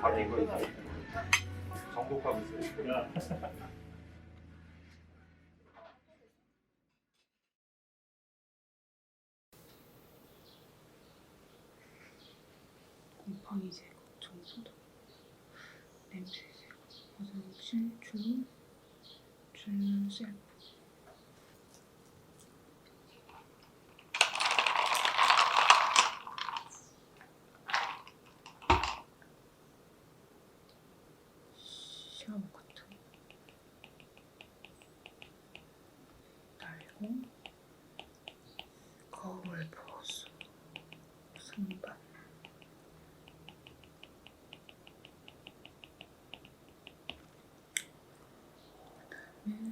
다 이거. 정독하고 있어요. 곰팡이 제거, 청소도, 냄새 제거, 화장실, 줄, 줄 셀프.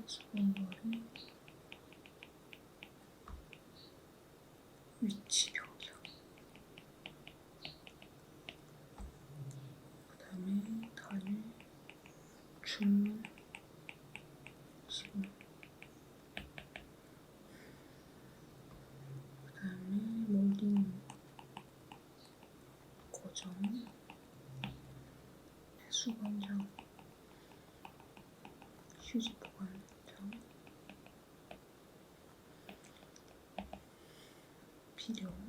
수건머리 위치 변경 그 다음에 다리 줄 지금 그다음에 몰딩 고정 수건장 휴지 보관장 필요